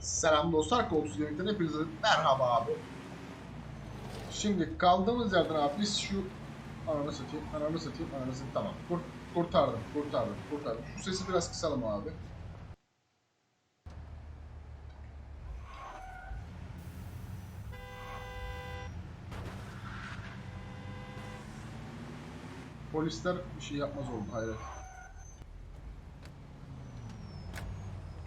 Selam dostlar, Kolsuz Yemek'ten hepinize merhaba abi. Şimdi kaldığımız yerden abi biz şu ananı satayım, ananı satayım, ananı satayım tamam. Kur, kurtardım, kurtardım, kurtardım. Şu sesi biraz kısalım abi. Polisler bir şey yapmaz oldu hayret.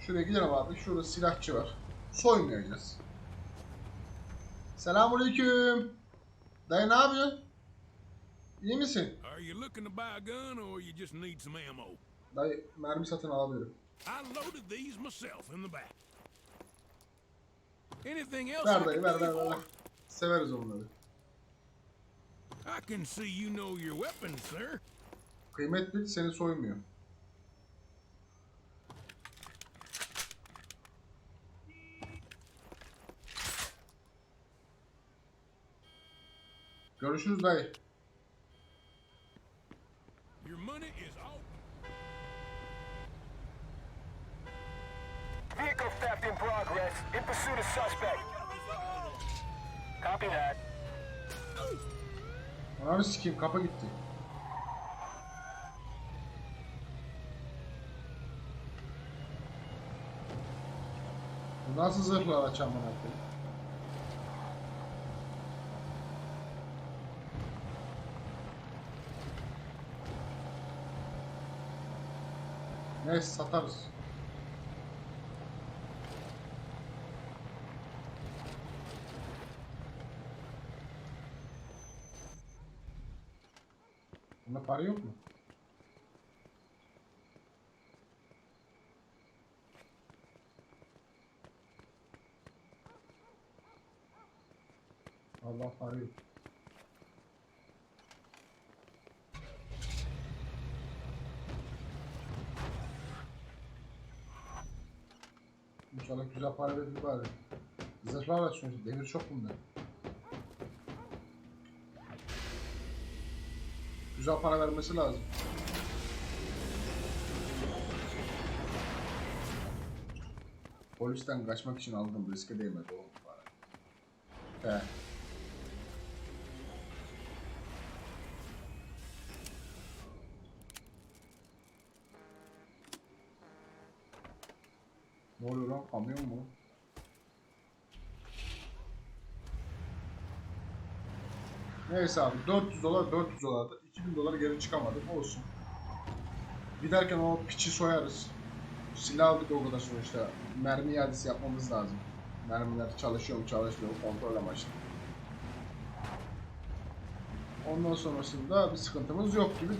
Şuraya gidelim abi. Şurada silahçı var. Soymayacağız. Selamünaleyküm. Dayı ne yapıyorsun? İyi misin? Are you looking to buy a gun or you just need some ammo? Dayı mermi satın alabilirim. I loaded these myself in the back. Anything else Ver dayı ver ver ver. Severiz onları. I can see you know your weapons, sir. Kıymet bil seni soymuyor. Görüşürüz dayı. Your money is all. Vehicle theft in progress. In pursuit of suspect. Copy that. Ananı sikeyim kapa gitti. Bu nasıl zırhlı araç amına koyayım? Neyse satarız. Bunda para yok mu? Allah para yok. Güzel para verir bari. Zırhlar var sonuçta. Demir çok bunda. Güzel para vermesi lazım. Polisten kaçmak için aldığım riske değmedi oğlum para. He. Oluyor lan? Kamyon mu? Neyse abi 400 dolar 400 dolardı. 2000 dolar geri çıkamadım olsun. Giderken o piçi soyarız. Silah aldık o kadar sonuçta. Mermi iadesi yapmamız lazım. Mermiler çalışıyor mu çalışmıyor mu kontrol amaçlı. Ondan sonrasında bir sıkıntımız yok gibi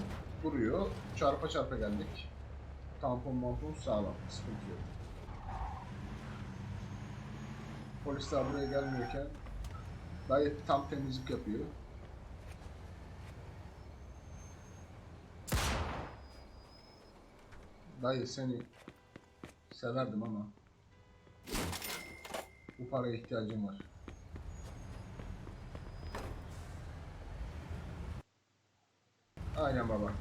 duruyor. Çarpa çarpa geldik. Tampon mampon sağlam. Sıkıntı yok. Polisler buraya gelmiyorken gayet tam temizlik yapıyor. Dayı seni severdim ama bu paraya ihtiyacım var. Aynen baba.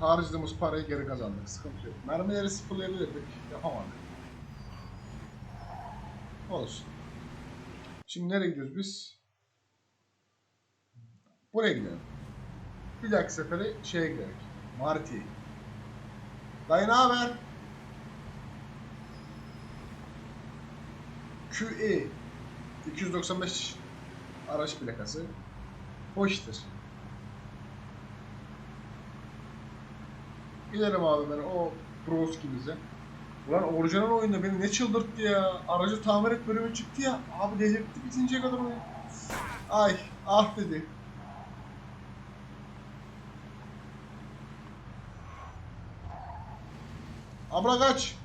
Harcadığımız parayı geri kazandık. Sıkıntı yok. Mermileri sıfırlayabilirdik. Yapamadık. Olsun. Şimdi nereye gidiyoruz biz? Buraya gidelim. Bir dahaki sefere şeye gidelim. Marti'ye. Dayı ne haber? QE 295 araç plakası. Hoştur. Gidelim abi ben o Broski'mize. Ulan orijinal oyunda beni ne çıldırttı ya. Aracı tamir et bölümü çıktı ya. Abi delirtti bitinceye kadar oyun. Ay ah dedi. Abla kaç.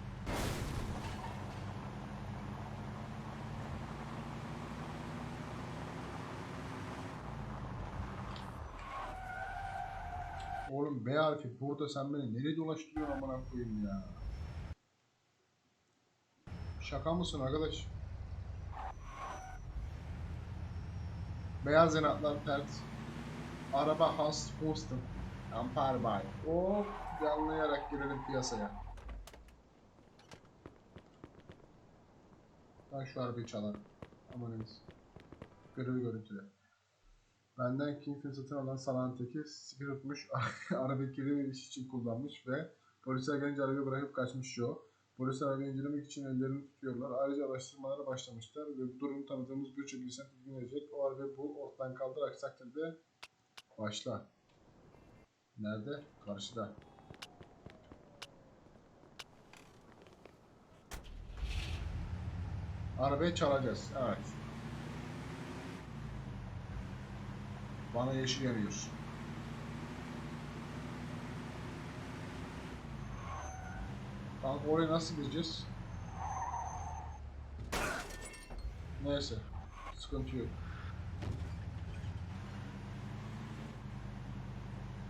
Oğlum B harfi burada sen beni nereye dolaştırıyorsun amına koyayım ya. Şaka mısın arkadaş? Beyaz yanaklar pert. Araba Hans Posten. Ampar Bay. O yanlayarak girelim piyasaya. Ben şu arabayı çalarım. Aman henüz. Görevi görüntüle. Benden Kingpin satın alan salağın teki tutmuş, arabayı kirli bir iş için kullanmış ve polisler gelince arabayı bırakıp kaçmış Joe. Polisler arabayı incelemek için ellerini tutuyorlar. Ayrıca araştırmalara başlamışlar ve bu durumu tanıdığımız birçok insan ilgilenecek. O arabayı bu ortadan kaldır aksi takdirde başla. Nerede? Karşıda. Arabayı çalacağız. Evet. Bana yeşil yanıyor. Kanka oraya nasıl gireceğiz? Neyse. Sıkıntı yok.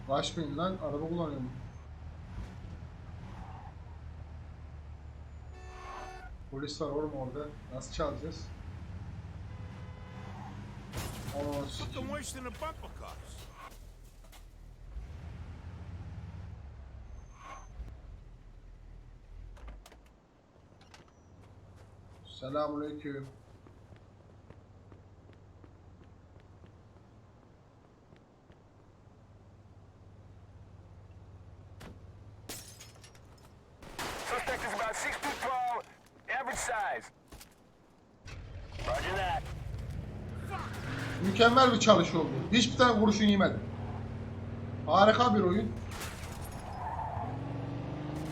Kaçmayın lan. Araba kullanıyorum. Polis var oğlum orada. Nasıl çalacağız? Aa, Something Selamünaleyküm. Suspect is about six feet tall, average size. Roger that. Mükemmel bir çalış oldu. Hiçbir tane kurşun yemedim. Harika bir oyun.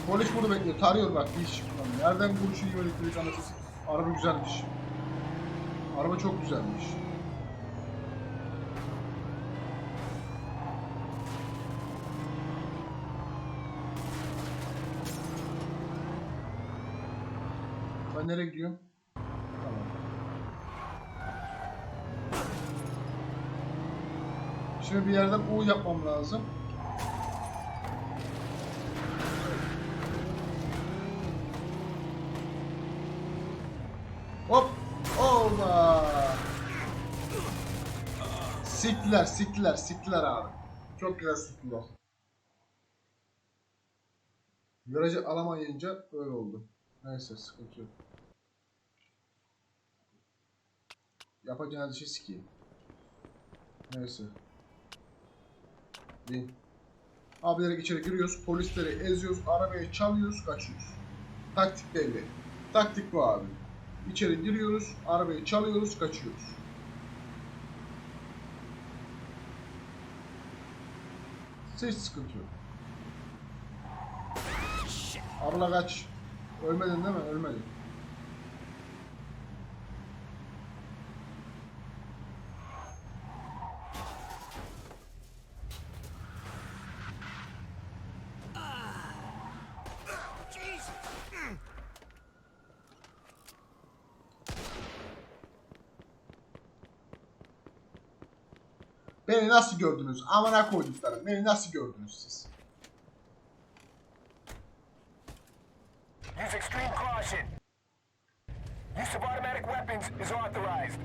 Polis bunu bekliyor. Tarıyor bak hiç. Nereden kurşun yemedik dedik anasını. Araba güzelmiş. Araba çok güzelmiş. Ben nereye gidiyorum? Tamam. Şimdi bir yerden U yapmam lazım. Siktiler, siktiler, siktiler abi. Çok güzel siktiler. Virajı alamayınca öyle oldu. Neyse sıkıntı yok. Yapacağınız işi sikeyim. Neyse. Bin. Abilerek içeri giriyoruz. Polisleri eziyoruz. Arabayı çalıyoruz. Kaçıyoruz. Taktik belli. Taktik bu abi. İçeri giriyoruz. Arabayı çalıyoruz. Kaçıyoruz. Hiç sıkıntı yok. Abla kaç. Ölmedin değil mi? Ölmedin. Beni nasıl gördünüz? Amına koyduklarım. Beni nasıl gördünüz siz? Use extreme caution. Use of automatic weapons is authorized.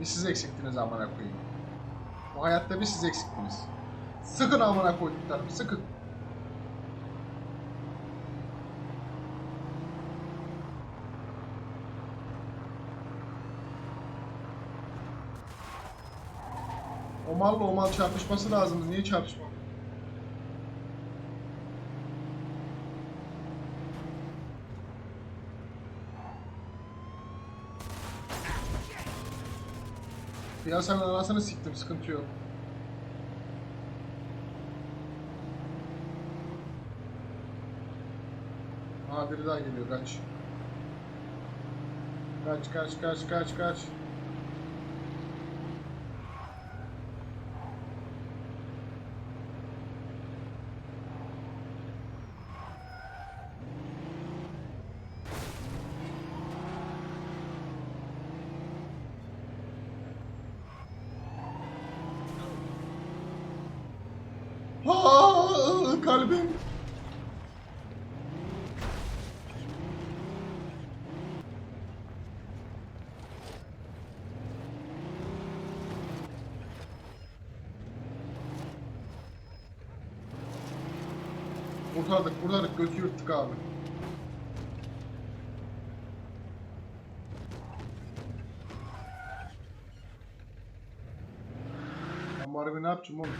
Bir siz eksiktiniz amına koyayım. Bu hayatta bir siz eksiktiniz. Sıkın amına koyduklarım. Sıkın. O malla o mal çarpışması lazımdı. Niye çarpışmadı? Piyasanın anasını siktim. Sıkıntı yok. Aa biri daha geliyor. Kaç. Kaç kaç kaç kaç kaç. Aa, kalbim. Kurtardık, kurtardık. Götü yırttık abi. Bu arabayı ne yapacağım oğlum?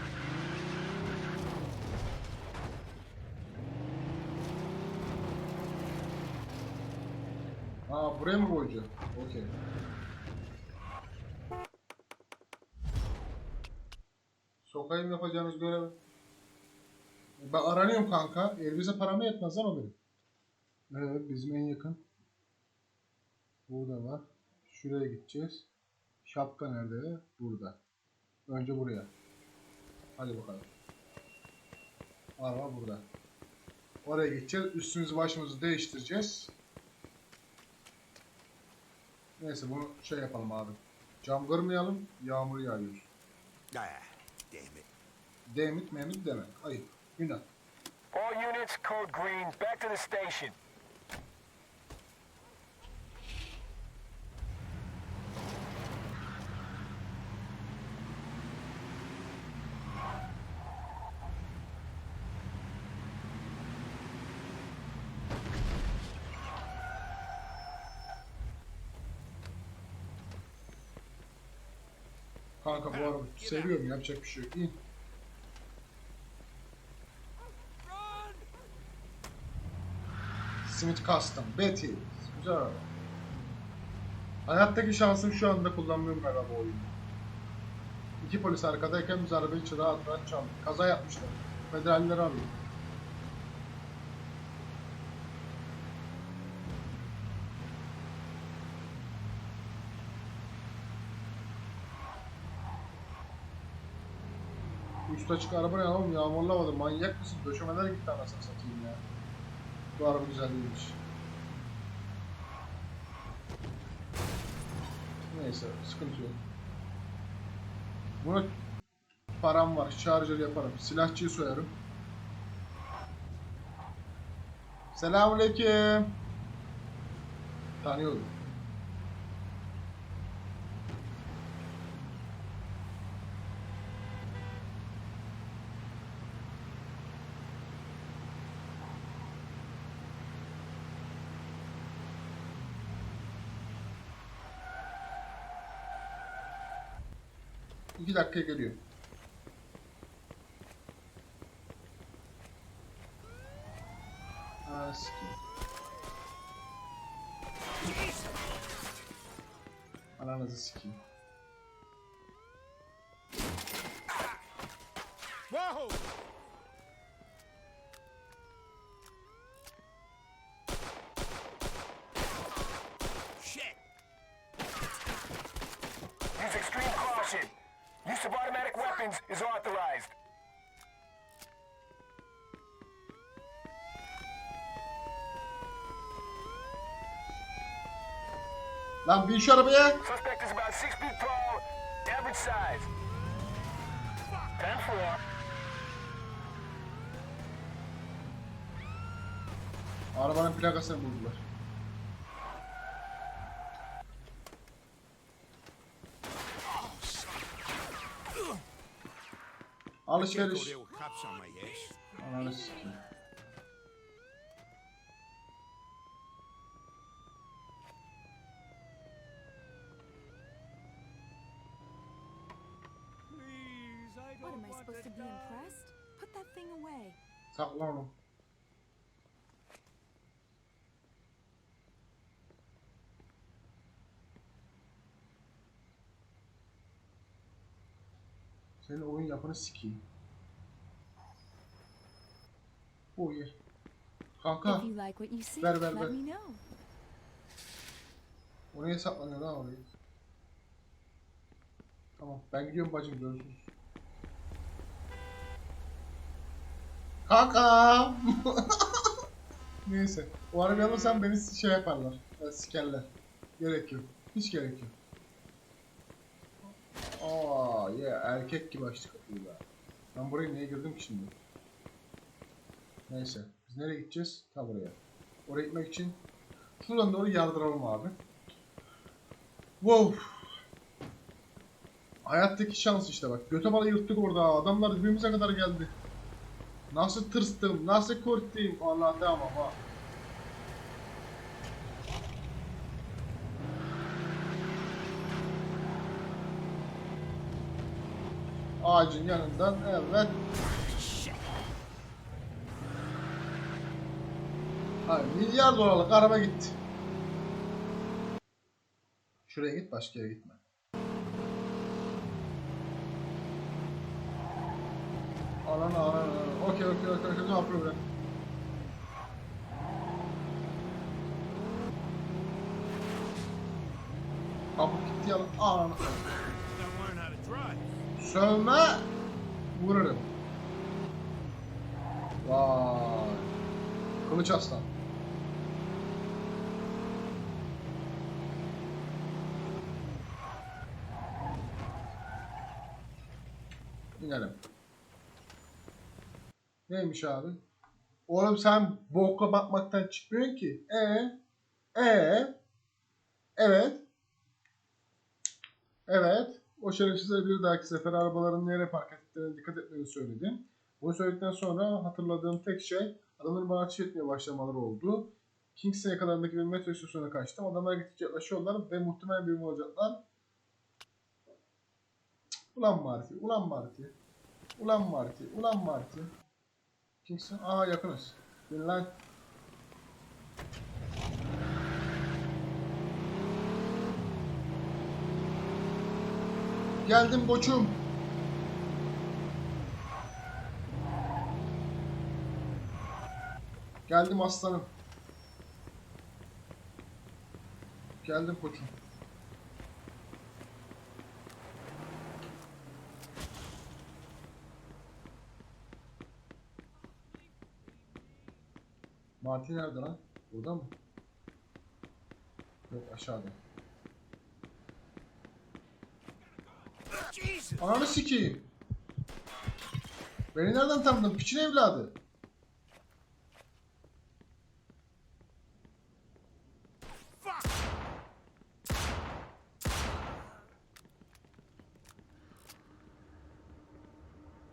Aa buraya mı koyacağım? Okey. Sokayım yapacağınız görevi. Ben aranıyorum kanka. Elbize paramı yetmez ama benim. Evet bizim en yakın. Burada var. Şuraya gideceğiz. Şapka nerede? Burada. Önce buraya. Hadi bakalım. Araba burada. Oraya gideceğiz. Üstümüzü başımızı değiştireceğiz. Neyse bunu şey yapalım abi. Cam kırmayalım. Yağmur yağıyor. Damn it. Demit memit demek. Ayıp. Günah. All units, code green, back to the station. Kanka bu araba seviyorum yapacak bir şey yok. İn. Smith Custom. Betty. Güzel araba. Hayattaki şansım şu anda kullanmıyorum bu oyunu. İki polis arkadayken biz arabayı rahat rahat çaldık. Kaza yapmışlar. Federalleri arıyor. Üst açık araba ne oğlum yağmurlamadı manyak mısın? Döşemeler gitti anasını satayım ya. Bu araba güzel değilmiş. Neyse sıkıntı yok. Buna param var. Charger yaparım. Silahçıyı soyarım. Selamünaleyküm. Tanıyorum. İki dakika geliyor. Sikeyim. Ananızı sikeyim. Shit! Use extreme caution. Use of automatic weapons is authorized. Lan bin şu arabaya. Suspect is about six feet tall, average size. 10-4. Arabanın plakasını buldular. Alışveriş. there with cops on my ass. Ananı sikeyim. What am I supposed to be impressed? Put that thing away. Sakla onu. Senin oyun yapını sikeyim. Oh yeah. Kanka. Ver, ver, ver. Oraya saklanıyor lan orayı. Tamam ben gidiyorum bacım görüşürüz. Kanka. Neyse. O arabayı alırsam beni şey yaparlar. e, Sikerler. Gerek yok. Hiç gerek yok. Aa, yeah, erkek gibi açtı kapıyı be. Ben buraya niye girdim ki şimdi? Neyse. Biz nereye gideceğiz? Ta buraya. Oraya gitmek için şuradan doğru yardıralım abi. Wow. Hayattaki şans işte bak. Göte balı yırttık orada. Adamlar dibimize kadar geldi. Nasıl tırstım, nasıl korktum. Allah tamam ha. Ağacın yanından evet. Hayır, milyar dolarlık araba gitti. Şuraya git başka yere gitme. Alana alana. Okey okey okey okey no problem. Kapı gitti yalan. Alana. Gotta Sövme vururum. Vay. Kılıç aslan. İnelim. Neymiş abi? Oğlum sen boka bakmaktan çıkmıyorsun ki. E e Evet. Evet. O şerefsizler bir dahaki sefer arabaların nereye park ettiklerine dikkat etmeni söyledim. Bunu söyledikten sonra hatırladığım tek şey adamların bana ateş etmeye başlamaları oldu. Kingston'a kadarındaki bir metro istasyonuna kaçtım. Adamlar gittikçe yaklaşıyorlar ve muhtemelen bir olacaklar. Ulan Marty, ulan Marty. Ulan Marty, ulan Marty. Kingston, aha yakınız. Bin lan. Geldim koçum. Geldim aslanım. Geldim koçum. Martin nerede lan? Burada mı? Yok aşağıda. Ananı sikeyim. Beni nereden tanıdın? Piçin evladı.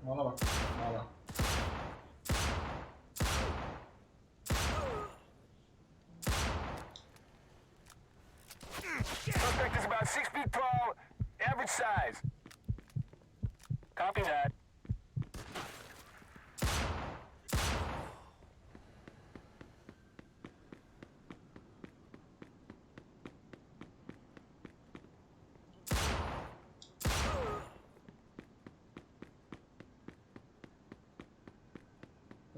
Mala bak. Average size. Copy that.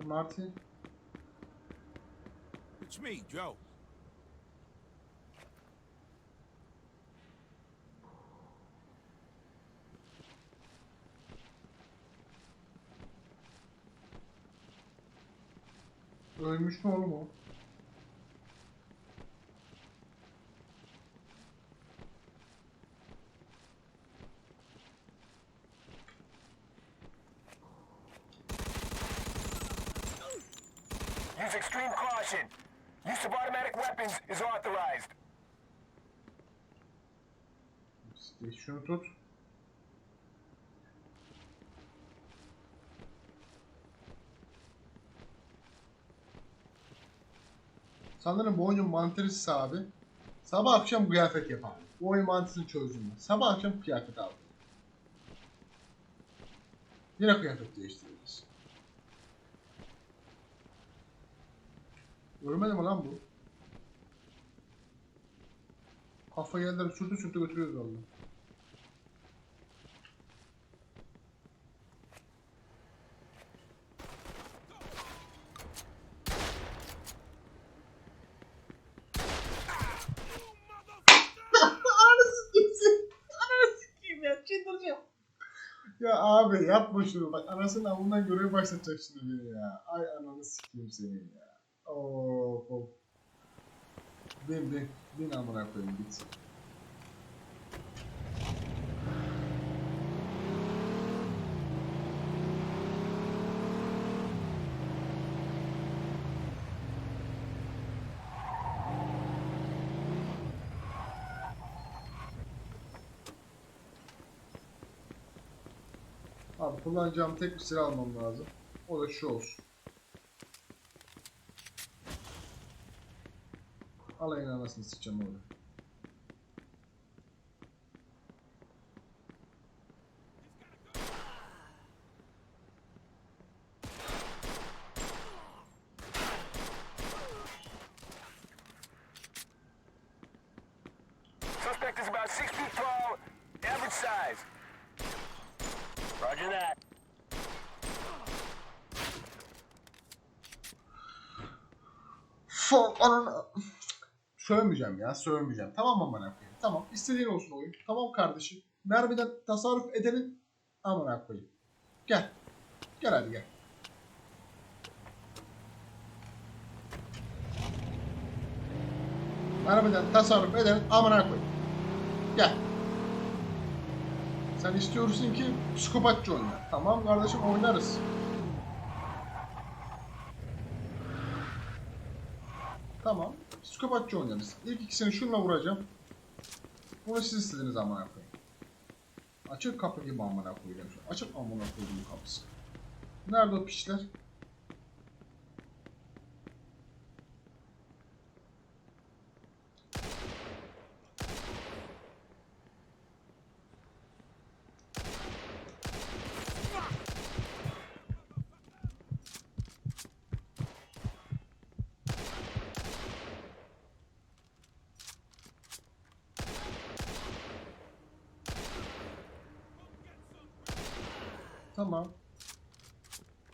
Marty. It's me, Joe. Ölmüş mü oğlum o? Use extreme caution. Use of automatic weapons is authorized. İşte şunu tut. Sanırım bu oyunun mantarisi abi. Sabah akşam kıyafet yapar. Bu oyun mantısını çözdüm. Sabah akşam kıyafet aldım. Yine kıyafet değiştiririz. Ölmedi mi lan bu? Kafa yerleri sürtü sürtü götürüyoruz valla. Ananı sikeyim. Ananı sikeyim ya. Çıldıracağım. Ya abi yapma şunu. Bak anasının avundan görev başlatacak şimdi beni ya. Ay ananı sikeyim seni ya. Of of. Bin bin. Bin amına koyayım git. Abi kullanacağım tek bir silah almam lazım. O da şu olsun. Alayın anasını sıçacağım orada. Suspect is about six feet tall, average size. Roger that. Fuck ananı. Sövmeyeceğim ya, sövmeyeceğim. Tamam amına koyayım? Tamam, istediğin olsun oyun. Tamam kardeşim. Mermiden tasarruf edelim. Amına koyayım. Gel. Gel hadi gel. Mermiden tasarruf edelim. Amına koyayım. Gel. Sen istiyorsun ki psikopatça oyna. Tamam kardeşim oynarız. Tamam. Psikopatça oynarız. İlk ikisini şununla vuracağım. Bunu siz istediniz amına koyayım. Açık kapı gibi amına koyacağım. Açık amına koyduğum kapısı. Nerede o piçler? Tamam.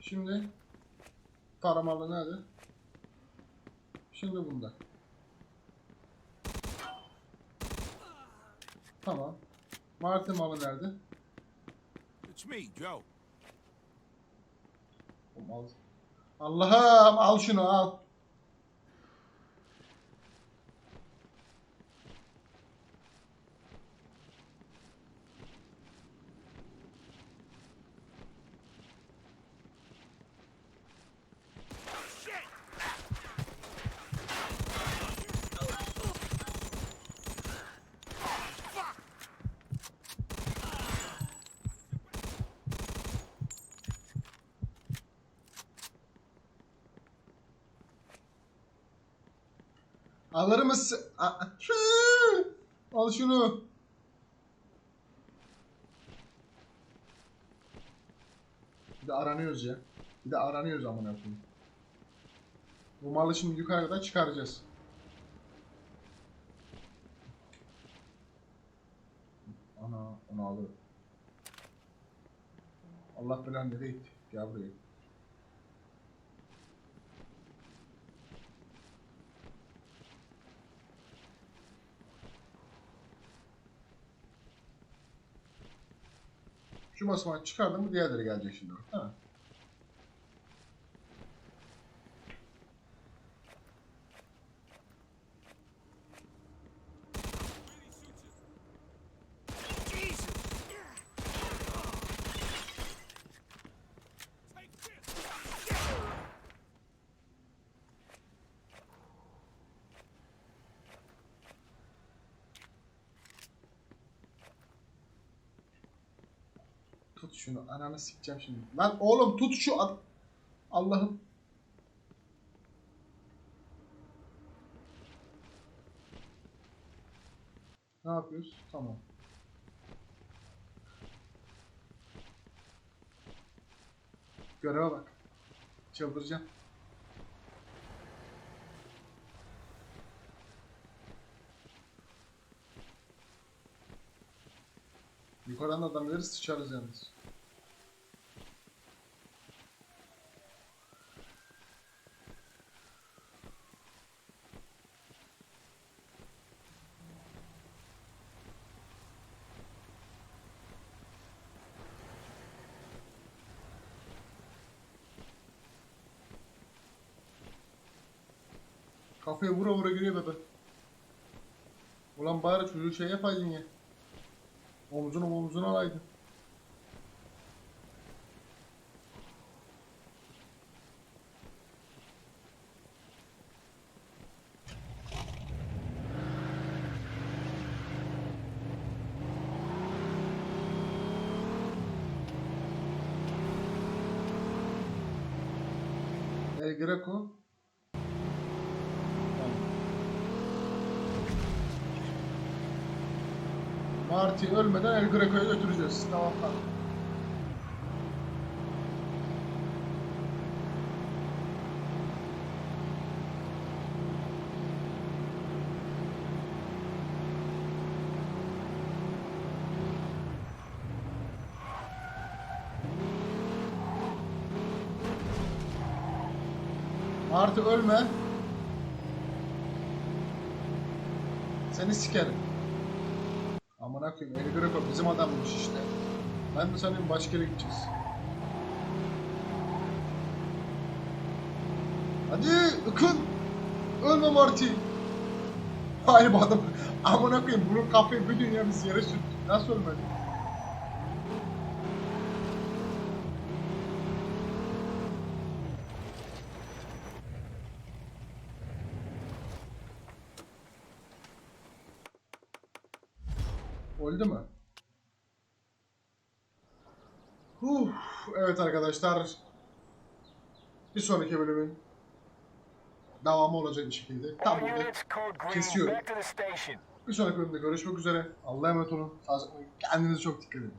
Şimdi taramalı nerede? Şimdi bunda. Tamam. Martı malı nerede? It's me, Joe. Allah'ım al şunu al. Alır mısın? Al şunu. Bir de aranıyoruz ya. Bir de aranıyoruz amına koyayım. Bu malı şimdi yukarıda çıkaracağız. Ana, onu alır. Allah belanı nereye gitti? Gel buraya. Şu basamağı çıkardım mı diğerleri gelecek şimdi. Ha. Şunu. Ananı sikeceğim şimdi. Lan oğlum tut şu Allah'ım. Ne yapıyoruz? Tamam. Göreve bak. Çıldıracağım. Yukarıdan adam gelir sıçarız yalnız. Kafaya vura vura giriyor bebe. Ulan bari çocuğu şey yapaydın ya. Omzunu omzuna alaydın. El Greco. Marty ölmeden El Greco'ya götüreceğiz. Tamam tamam. Marty ölme. Seni sikerim. Amına koyayım El Greco bizim adammış işte. Ben de sanıyorum başka yere gideceğiz. Hadi ıkın. Ölme Marty. Hayır bu adam. Amına koyayım bunun kafayı bir dünya biz yere sürttük. Nasıl ölmedi? Evet arkadaşlar. Bir sonraki bölümün devamı olacak bir şekilde. Code green. Kesiyorum. Bir sonraki bölümde görüşmek üzere. Allah'a emanet olun. Kendinize çok dikkat edin.